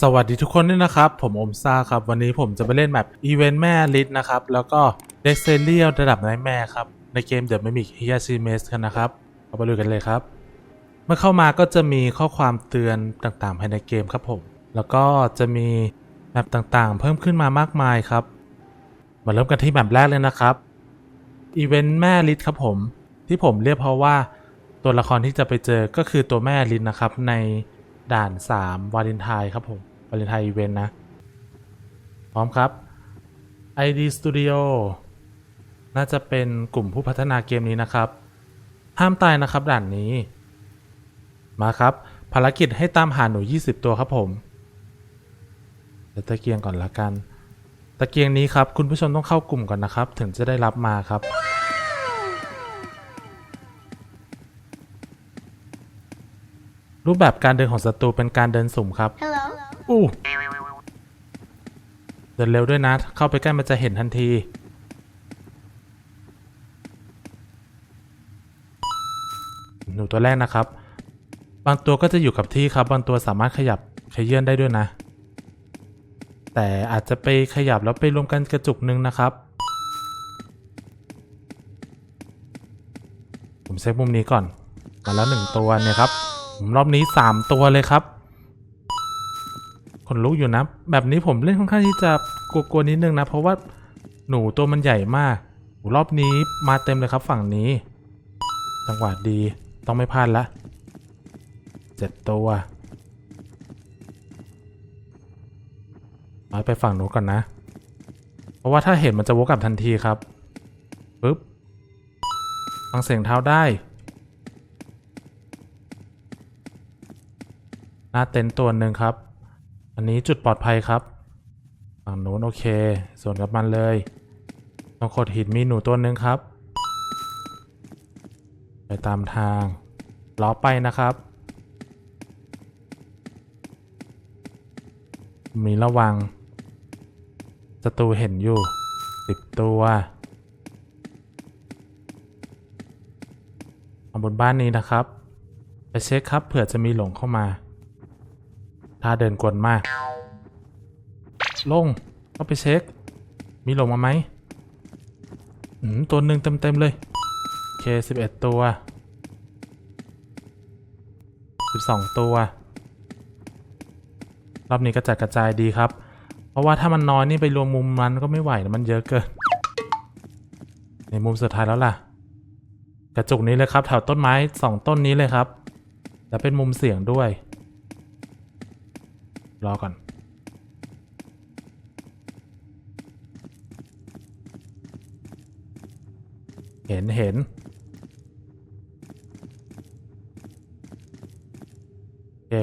สวัสดีทุกคนด้วยนะครับ ผมอมซ่าครับ วันนี้ผมจะไปเล่นแบบอีเวนต์แม่ลิทนะครับ แล้วก็เด็กเซเรียลระดับไนท์แม่ครับ ในเกม The Mimic h i y a s i m e s กันนะครับ เอาไปดูกันเลยครับ เมื่อเข้ามาก็จะมีข้อความเตือนต่างๆ ภายในเกมครับผม แล้วก็จะมีแมปต่างๆ เพิ่มขึ้นมามากมายครับ มาเริ่มกันที่แมปแรกเลยนะครับอีเวนต์แม่ลิทครับผม ที่ผมเรียกเพราะว่าตัวละครที่จะไปเจอก็คือตัวแม่ลิทนะครับใน ด่าน 3 วาเลนไทน์ครับผม วาเลนไทน์อีเวนต์นะ พร้อมครับ ID Studio น่าจะเป็นกลุ่มผู้พัฒนาเกมนี้นะครับ ห้ามตายนะครับด่านนี้ มาครับ ภารกิจให้ตามหาหนู 20 ตัวครับผมเดี๋ยวตะเกียงก่อนละกัน ตะเกียงนี้ครับ คุณผู้ชมต้องเข้ากลุ่มก่อนนะครับ ถึงจะได้รับมาครับ รูปแบบการเดินของศัตรูเป็นการเดินสุ่มครับ Hello. อู้เดินเร็วด้วยนะ เข้าไปใกล้มันจะเห็นทันที หนูตัวแรกนะครับ บางตัวก็จะอยู่กับที่ครับ บางตัวสามารถขยับขยื่นได้ด้วยนะ แต่อาจจะไปขยับแล้วไปรวมกันกระจุกหนึ่งนะครับ ผมเซฟมุมนี้ก่อน มาแล้วหนึ่งตัวเนี่ยครับผม รอบนี้สามตัวเลยครับ คนลุกอยู่นะ แบบนี้ผมเล่นค่อนข้างที่จะกลัวๆนิดนึงนะ เพราะว่าหนูตัวมันใหญ่มากรอบนี้มาเต็มเลยครับฝั่งนี้ จังหวะดีต้องไม่พลาดละเจ็ดตัวไปฝั่งหนูก่อนนะ เพราะว่าถ้าเห็นมันจะวกกลับทันทีครับปึ๊บฟังเสียงเท้าได้ หน้าเต็นท์ตัวหนึ่งครับ อันนี้จุดปลอดภัยครับฝั่งนู้นโอเค ส่วนกับมันเลยตรงโขดหินมีหนูตัวหนึ่งครับ ไปตามทางล้อไปนะครับ มีระวังศัตรูเห็นอยู่สิบตัวมาบนบ้านนี้นะครับ ไปเช็คครับเผื่อจะมีหลงเข้ามา ถ้าเดินกวนมาก ลงเข้าไปเช็ค มีลงมาไหมอืมตัวหนึ่งเต็มๆเลยเคสิบเอ็ดตัวสิบสองตัว รอบนี้กระจัดกระจายดีครับ เพราะว่าถ้ามันน้อยนี่ไปรวมมุมมันก็ไม่ไหวนะมันเยอะเกิน ในมุมสุดท้ายแล้วล่ะ กระจุกนี้เลยครับ แถวต้นไม้สองต้นนี้เลยครับ แล้วเป็นมุมเสียงด้วย รอก่อน เห็นเห็น โอเค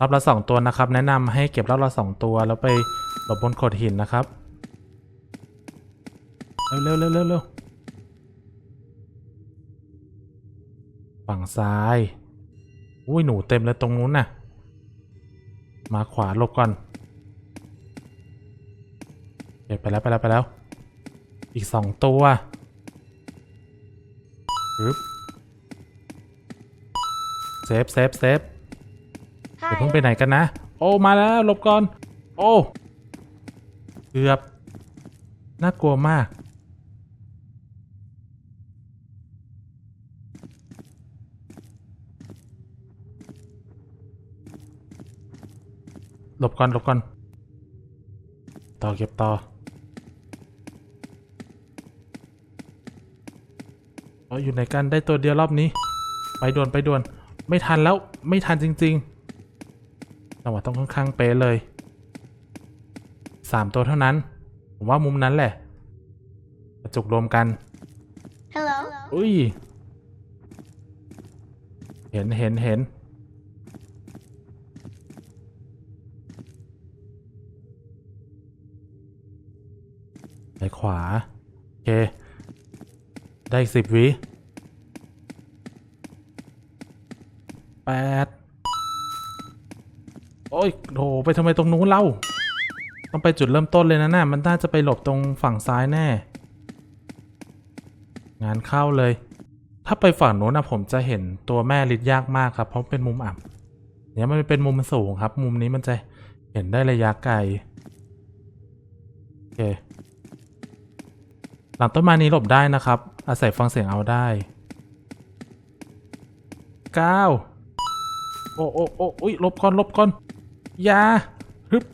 รอบละสองตัวนะครับ แนะนำให้เก็บรอบละสองตัวแล้วไปหลบบนโขดหินนะครับ เร็วเร็วเร็วเร็วเร็วฝั่งซ้าย อุ้ย หนูเต็มเลยตรงนู้นน่ะ มาขวาหลบก่อนโอเคไปแล้วไปแล้วไปแล้ว อีกสองตัวปึ๊บเซฟเซฟเซฟเดี๋ยวเพิ่งไป Hi. ไหนกันนะ โอ้มาแล้วหลบก่อน โอ้ เกือบ น่ากลัวมาก หลบก่อนหลบก่อน ต่อเก็บต่อเอาอยู่ไหนกันได้ตัวเดียวรอบนี้ ไปด่วนไปด่วน ไม่ทันแล้วไม่ทันจริงๆจังหวะต้องค่อนข้างเป๊ะเลยสามตัวเท่านั้น ผมว่ามุมนั้นแหละ กระจุกรวมกัน Hello. อุ้ย เห็นเห็นเห็น ไปขวา โอเค ได้สิบวิแปดโอ้ยโหไปทำไมตรงนู้นเล่า ต้องไปจุดเริ่มต้นเลยนะน่ะมันน่าจะไปหลบตรงฝั่งซ้ายแน่ งานเข้าเลย ถ้าไปฝั่งโน้นนะผมจะเห็นตัวแม่ลิดยากมากครับ เพราะเป็นมุมอับเนี่ยมันเป็นมุมสูงครับ มุมนี้มันจะเห็นได้ระยะไกล โอเค หลังต้นไม้นี้หลบได้นะครับ อาศัยฟังเสียงเอาได้ก้าโอ้โอ้โอ้อุ้ยหลบก่อนหลบก่อนอยาฮึบ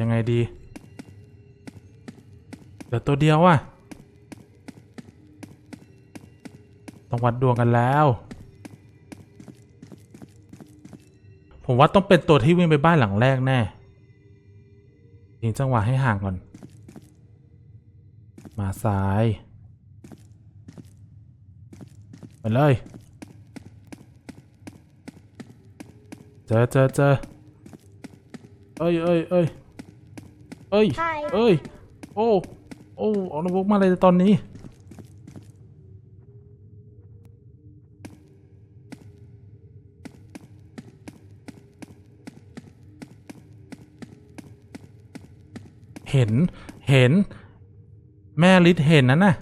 ยังไงดีเหลือตัวเดียวอะต้องวัดดวงกันแล้ว ผมว่าต้องเป็นตัวที่วิ่งไปบ้านหลังแรกแน่ ยิงจังหวะให้ห่างก่อน มาซ้ายไปเลย เจอเจอเจอเอ้ยเอ้ยเอ้ยเอ้ย Hi. เอ้ย โอ้ โอ้เอาโน้ตบุ๊กมาเลยตอนนี้ ห็น เห็น แม่ลิศเห็นนะน่ะ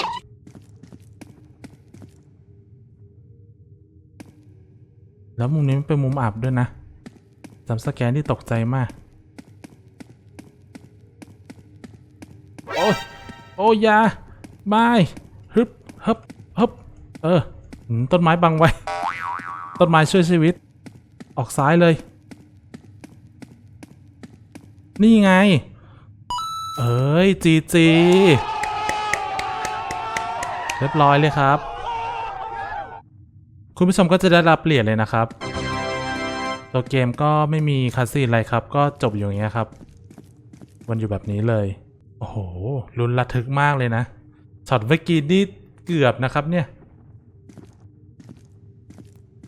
แล้วมุมนี้มันเป็นมุมอับด้วยนะจำสแกนที่ตกใจมาก โอ้ยโอ้ยอยาไม่ฮึบฮึบฮึบเออ ต้นไม้บังไว้ ต้นไม้ช่วยชีวิต ออกซ้ายเลย นี่ไง เอ้ยจีจีเรียบร้อยเลยครับ คุณผู้ชมก็จะได้รับเหรียญเลยนะครับ ตัวเกมก็ไม่มีคาสซีนอะไรครับ ก็จบอยู่อย่างเงี้ยครับวันอยู่แบบนี้เลย โอ้โหลุ้นระทึกมากเลยนะช็อตเมื่อกี้นี่เกือบนะครับเนี่ย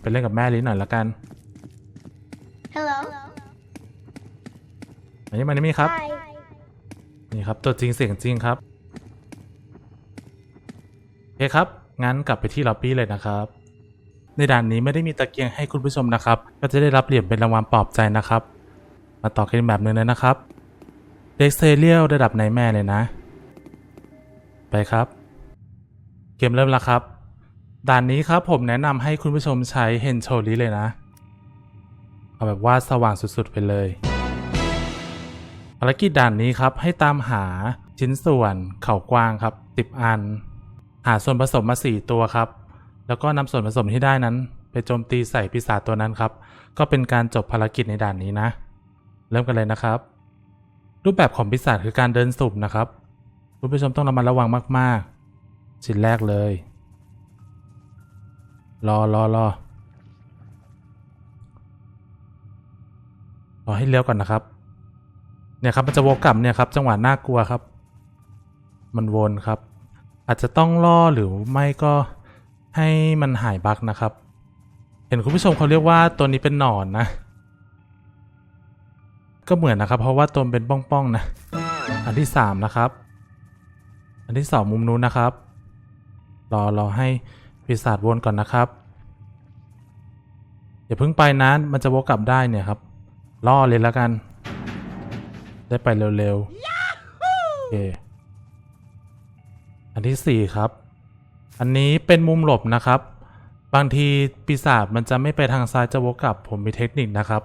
ไปเล่นกับแม่ลิ้นหน่อยละกัน Hello. อันนี้มันนี่มีครับ Hi. นี่ครับตัวจริงเสียงจริงครับโอเคครับ งั้นกลับไปที่ล็อบบี้เลยนะครับ ในด่านนี้ไม่ได้มีตะเกียงให้คุณผู้ชมนะครับ ก็จะได้รับเหรียญเป็นรางวัลปลอบใจนะครับ มาต่อกันแบบนึงเลยนะครับเด็กเซเรียลระดับไหนแม่เลยนะ ไปครับ เกมเริ่มแล้วครับ ด่านนี้ครับผมแนะนำให้คุณผู้ชมใช้เฮนโชลิเลยนะ เอาแบบว่าสว่างสุดๆไปเลย ภารกิจด่านนี้ครับให้ตามหาชิ้นส่วนเข่ากว้างครับ 10 อัน หาส่วนผสมมา 4 ตัวครับ แล้วก็นำส่วนผสมที่ได้นั้น ไปโจมตีใส่ปีศาจตัวนั้นครับ ก็เป็นการจบภารกิจในด่านนี้นะ เริ่มกันเลยนะครับ รูปแบบของปีศาจคือการเดินสุ่มนะครับคุณผู้ชมต้องระมัดระวังมาก ๆ ชิ้นแรกเลย รอรอรอรอให้เลี้ยวก่อนนะครับ เนี่ยครับมันจะวกกลับเนี่ยครับจังหวะน่ากลัวครับ มันวนครับ อาจจะต้องล่อหรือไม่ก็ให้มันหายบั๊กนะครับ เห็นคุณผู้ชมเขาเรียกว่าตัวนี้เป็นหนอนนะ ก็เหมือนนะครับ เพราะว่าตัวเป็นป้องๆนะ อันที่สามนะครับ อันที่สองมุมนู้นนะครับ รอรอให้ปีศาจวนก่อนนะครับอย่าเพิ่งไปนะ มันจะวกกลับได้เนี่ยครับ ล่อเลยแล้วกัน ได้ไปเร็วๆโอเคอันที่สี่ครับ อันนี้เป็นมุมหลบนะครับ บางทีปีศาจมันจะไม่ไปทางซ้ายจะวกกลับ ผมมีเทคนิคนะครับ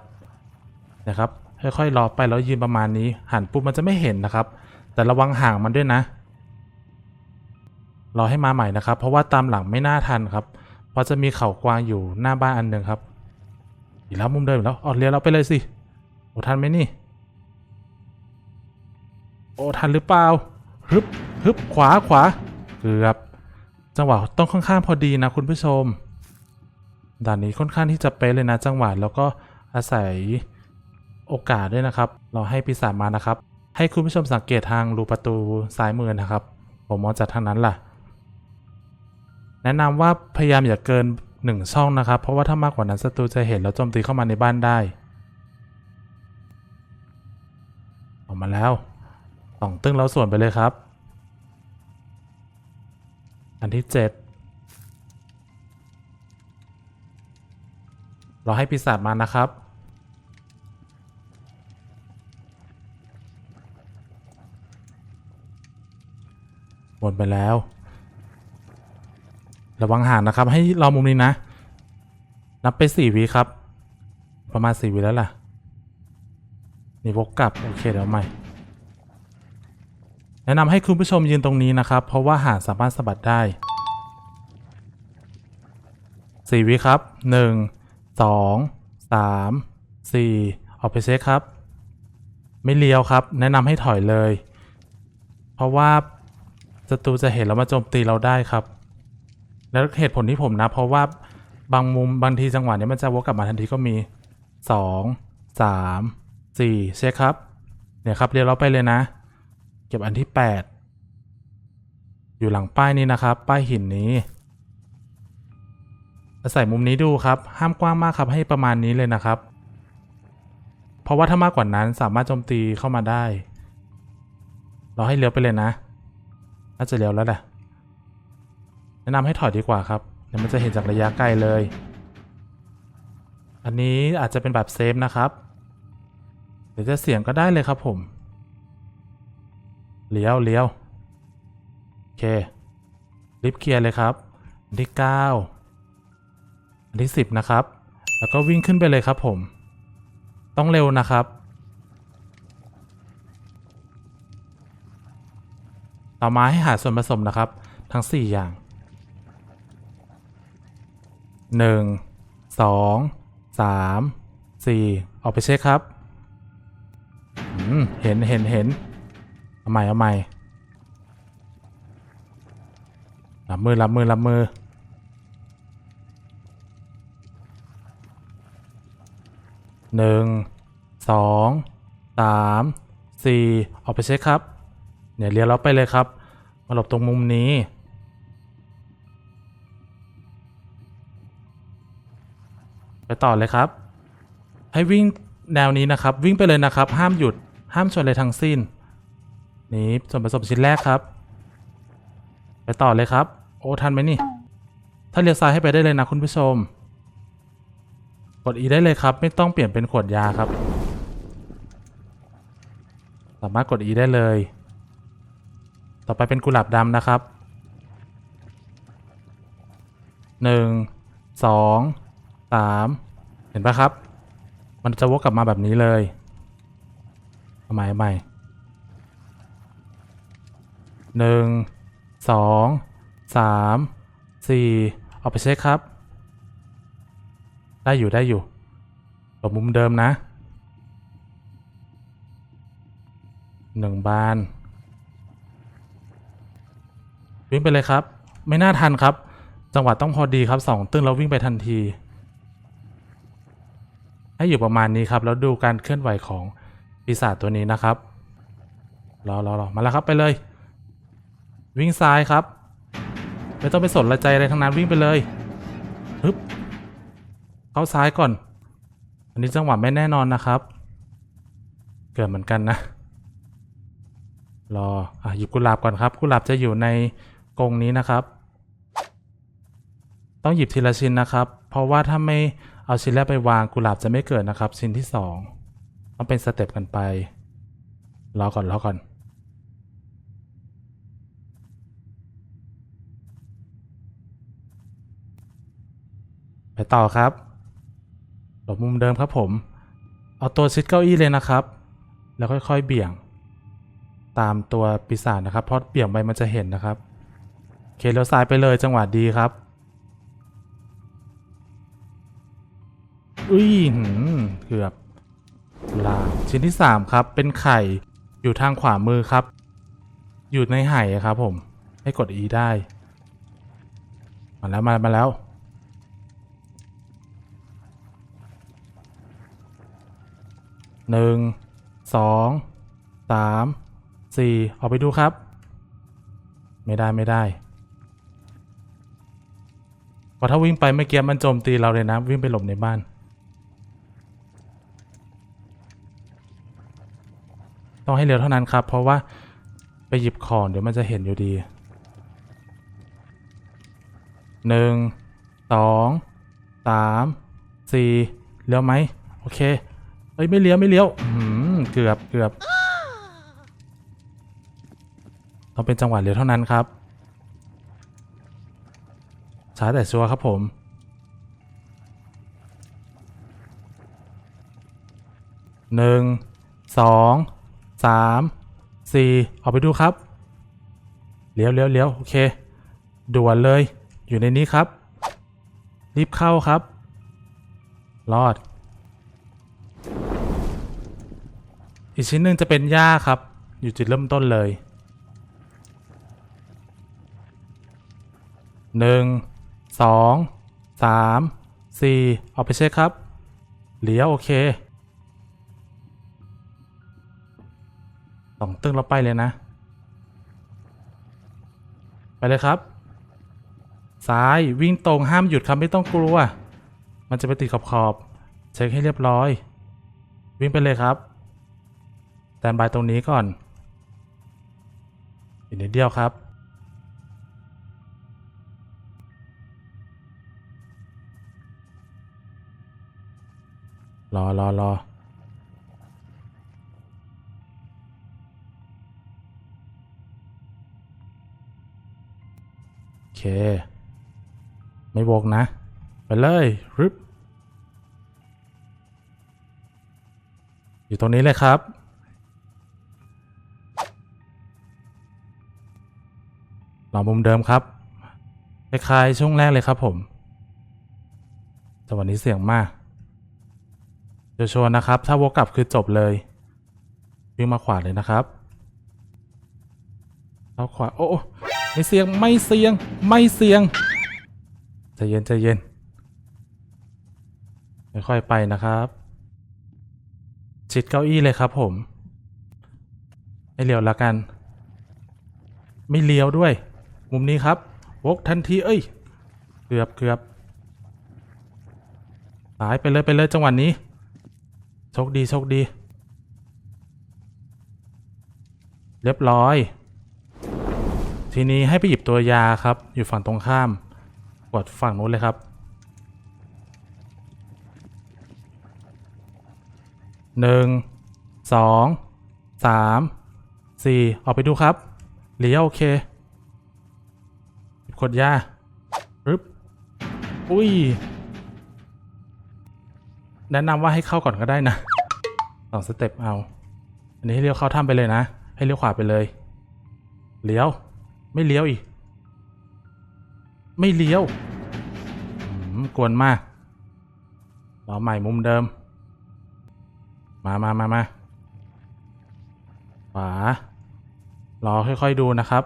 นะครับค่อยๆรอไปแล้วยืนประมาณนี้หันปุ๊บมันจะไม่เห็นนะครับ แต่ระวังห่างมันด้วยนะรอให้มาใหม่นะครับ เพราะว่าตามหลังไม่น่าทันครับ เพราะจะมีเขากวางอยู่หน้าบ้านอันหนึ่งครับ อีกแล้วมุมเดิมอีกแล้วอ๋อเลี้ยวเราไปเลยสิโอ้ทันไหมนี่ โอ้ทันหรือเปล่าฮึบฮึบขวาขวาเกือบจังหวะต้องค่อนข้างพอดีนะคุณผู้ชมด่านนี้ค่อนข้างที่จะเป๊ะเลยนะจังหวะแล้วก็อาศัยโอกาสด้วยนะครับ เราให้ปีศาจมานะครับ ให้คุณผู้ชมสังเกตทางรูประตูซ้ายมือนะครับ ผมมองจากทางนั้นล่ะ แนะนำว่าพยายามอย่าเกินหนึ่งช่องนะครับ เพราะว่าถ้ามากกว่านั้นศัตรูจะเห็นแล้วโจมตีเข้ามาในบ้านได้ ออกมาแล้ว สองตึ้งแล้วส่วนไปเลยครับ อันที่เจ็ดเราให้ปีศาจมานะครับ หมดไปแล้ว ระวังห่างนะครับ ให้รอมุมนี้นะ นับไปสี่วิครับ ประมาณสี่วิแล้วล่ะ นี่วกกลับ โอเคเดี๋ยวใหม่ แนะนำให้คุณผู้ชมยืนตรงนี้นะครับ เพราะว่าหางสามารถสะบัดได้สี่วิครับหนึ่งสองสามสี่ออกไปเช็คครับ ไม่เลี้ยวครับ แนะนำให้ถอยเลย เพราะว่าศัตรูจะเห็นแล้วมาโจมตีเราได้ครับ แล้วเหตุผลที่ผมนะ เพราะว่าบางมุมบางทีจังหวะนี้มันจะวกกลับมาทันทีก็มีสองสามสี่เช็คครับ เนี่ยครับเรียนเราไปเลยนะ เก็บอันที่แปดอยู่หลังป้ายนี้นะครับ ป้ายหินนี้อาศัยมุมนี้ดูครับ ห้ามกว้างมากครับให้ประมาณนี้เลยนะครับ เพราะว่าถ้ามากกว่านั้นสามารถโจมตีเข้ามาได้ เราให้เลี้ยวไปเลยนะน่าจะเลี้ยวแล้วแหละแนะนำให้ถอยดีกว่าครับเดี๋ยวมันจะเห็นจากระยะไกลเลย อันนี้อาจจะเป็นแบบเซฟนะครับเดี๋ยวจะเสี่ยงก็ได้เลยครับผม เลี้ยวเลี้ยวโอเคลิฟเคลียร์เลยครับอันที่9อันที่10นะครับ แล้วก็วิ่งขึ้นไปเลยครับผม ต้องเร็วนะครับ ต่อมาให้หาส่วนผสมนะครับ ทั้ง4อย่าง1 2 3 4ออกไปเช็คครับเห็นเห็นเห็น เอาใหม่เอาใหม่รับมือรับมือรับมือหนึ่งสองสามสี่ออกไปเช็คครับ เนี่ยเลี้ยวเราไปเลยครับ มาหลบตรงมุมนี้ ไปต่อเลยครับ ให้วิ่งแนวนี้นะครับ วิ่งไปเลยนะครับ ห้ามหยุดห้ามชนเลยทั้งสิ้น นี่ส่วนผสมชิ้นแรกครับ ไปต่อเลยครับ โอ้ทันไหมนี่ ถ้าเลี้ยวซ้ายให้ไปได้เลยนะคุณผู้ชม กด E ได้เลยครับ ไม่ต้องเปลี่ยนเป็นขวดยาครับ สามารถกด E ได้เลย ต่อไปเป็นกุหลาบดำนะครับหนึ่งสองสามเห็นปะครับ มันจะวกกลับมาแบบนี้เลย ใหม่ใหม่ หนึ่งสองสามสี่เอาไปเช็คครับ ได้อยู่ได้อยู่หลบมุมเดิมนะหนึ่งบานวิ่งไปเลยครับ ไม่น่าทันครับ จังหวะต้องพอดีครับสองตึ้งแล้ววิ่งไปทันที ให้อยู่ประมาณนี้ครับ แล้วดูการเคลื่อนไหวของปีศาจตัวนี้นะครับรอรอรอมาแล้วครับไปเลย วิ่งซ้ายครับ ไม่ต้องไปสนใจอะไรทั้งนั้นวิ่งไปเลยฮึบเข้าซ้ายก่อน อันนี้จังหวะไม่แน่นอนนะครับ เกิดเหมือนกันนะ รออะหยิบกุหลาบก่อนครับ กุหลาบจะอยู่ในกรงนี้นะครับ ต้องหยิบทีละชิ้นนะครับ เพราะว่าถ้าไม่เอาชิ้นแรกไปวางกุหลาบจะไม่เกิดนะครับ ชิ้นที่สองต้องเป็นสเต็ปกันไปรอก่อนรอก่อน ไปต่อครับ หลบมุมเดิมครับผม เอาตัวชิดเก้าอี้เลยนะครับ แล้วค่อยๆเบี่ยง ตามตัวปีศาจนะครับ เพราะเบี่ยงไปมันจะเห็นนะครับเคเลี้ยวซ้ายไปเลยจังหวะดีครับ อุ้ยหืมเกือบลาชิ้นที่สามครับ เป็นไข่อยู่ทางขวามือครับ อยู่ในไห่ครับผม ให้กด E ได้ มาแล้วมามาแล้ว หนึ่งสองสามสี่ออกไปดูครับ ไม่ได้ไม่ได้พอถ้าวิ่งไปเมื่อกี้มันโจมตีเราเลยนะ วิ่งไปหลบในบ้าน ต้องให้เร็วเท่านั้นครับ เพราะว่าไปหยิบของเดี๋ยวมันจะเห็นอยู่ดีหนึ่งสองสามสี่เลี้ยวไหม โอเค เอ้ยไม่เลี้ยวไม่เลี้ยวเกือบเกือบต้องเป็นจังหวะเลี้ยวเท่านั้นครับช้าแต่ชัวร์ครับผม หนึ่ง สอง สาม สี่ออกไปดูครับ เลี้ยวเลี้ยวเลี้ยวโอเค ด่วนเลย อยู่ในนี้ครับ รีบเข้าครับ รอด อีกชิ้นหนึ่งจะเป็นหญ้าครับ อยู่จุดเริ่มต้นเลยหนึ่งสองสามสี่ออกไปเช็คครับ เหลียวโอเคสองตึ้งเราไปเลยนะ ไปเลยครับ ซ้ายวิ่งตรงห้ามหยุดครับไม่ต้องกลัว มันจะไปติดขอบขอบ เช็คให้เรียบร้อย วิ่งไปเลยครับ นบายตรงนี้ก่อน อีกนิดเดียวครับ รอรอรอโอเค ไม่วกนะ ไปเลยรึบอยู่ตรงนี้เลยครับ ลอมุมเดิมครับ คล้ายๆช่วงแรกเลยครับผมแต่วันนี้เสียงมากจะชวนนะครับ ถ้าวกกลับคือจบเลยวิ่งมาขวาเลยนะครับเข้าขวาโอ้โอ้ไม่เสียงไม่เสียงไม่เสียงใจเย็นใจเย็นค่อยๆไปนะครับชิดเก้าอี้เลยครับผมให้เลี้ยวละกัน ไม่เลี้ยวด้วย มุมนี้ครับวกทันทีเอ้ยเกือบเกือบสายไปเลยไปเลยจังหวะนี้โชคดีโชคดี เรียบร้อย ทีนี้ให้ไปหยิบตัวยาครับ อยู่ฝั่งตรงข้าม กดฝั่งนู้นเลยครับหนึ่งสองสามสี่ออกไปดูครับเลี้ยวโอเค หยิบขวดยาปึ๊บอุ้ย แนะนำว่าให้เข้าก่อนก็ได้นะสองสเต็ปเอา อันนี้ให้เลี้ยวเข้าถ้ำไปเลยนะ ให้เลี้ยวขวาไปเลย เลี้ยว ไม่เลี้ยวอีก ไม่เลี้ยวอืมกวนมากรอใหม่มุมเดิม มามามามาขวารอค่อยๆดูนะครับ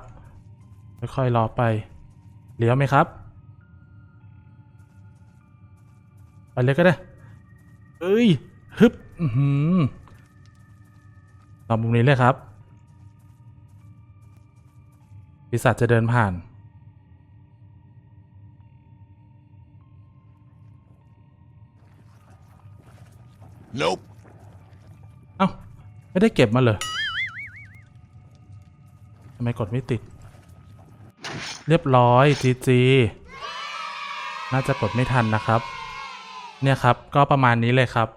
ค่อยๆรอไป เลี้ยวไหมครับไปเลยก็ได้เอ้ยฮึบอือหือรอมุมนี้เลยครับปีศาจจะเดินผ่าน Nope. เอ้า ไม่ได้เก็บมาเลยทำไมกดไม่ติด เรียบร้อยจีจีน่าจะกดไม่ทันนะครับ เนี่ยครับก็ประมาณนี้เลยครับ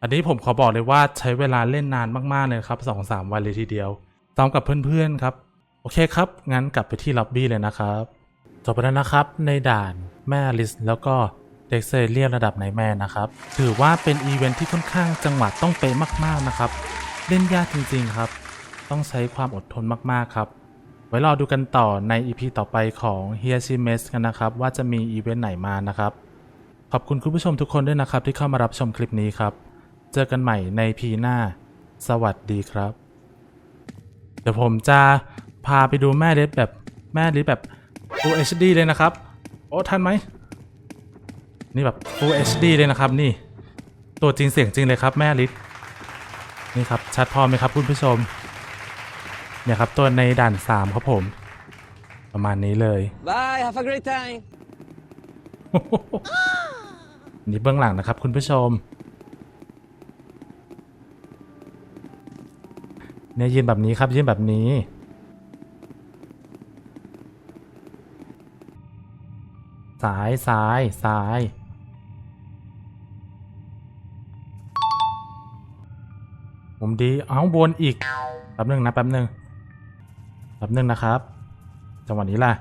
อันนี้ผมขอบอกเลยว่าใช้เวลาเล่นนานมากๆเลยครับสองสามวันเลยทีเดียวซ้อมกับเพื่อนๆครับ โอเคครับ งั้นกลับไปที่ล็อบบี้เลยนะครับจบไปแล้วนะครับในด่านแม่ลิสแล้วก็เด็กเซเรียระดับไหนแม่นะครับ ถือว่าเป็นอีเวนท์ที่ค่อนข้างจังหวะต้องเป๊ะมากๆนะครับ เล่นยากจริงๆครับ ต้องใช้ความอดทนมากๆครับ ไว้รอดูกันต่อใน EP ต่อไปของเฮียชิเมสกันนะครับ ว่าจะมีอีเวนต์ไหนมานะครับ ขอบคุณคุณผู้ชมทุกคนด้วยนะครับ ที่เข้ามารับชมคลิปนี้ครับ เจอกันใหม่ในพีหน้า สวัสดีครับ เดี๋ยวผมจะพาไปดูแม่เล็ดแบบแม่เล็ดแบบ Full HD เลยนะครับ โอ้ทันไหม นี่แบบ Full HD เลยนะครับนี่ ตัวจริงเสียงจริงเลยครับแม่ลิศนี่ครับชัดพอไหมครับคุณผู้ชม เนี่ยครับตัวในด่าน 3 ครับผม ประมาณนี้เลย Bye, have a great time. นี่เบื้องหลังนะครับคุณผู้ชม เนี่ยยืนแบบนี้ครับยืนแบบนี้ สายซ้ายซ้ายผมดี เอาวนอีก แป๊บหนึ่งนะ แป๊บหนึ่ง แป๊บหนึ่งนะครับ จังหวะนี้ล่ะ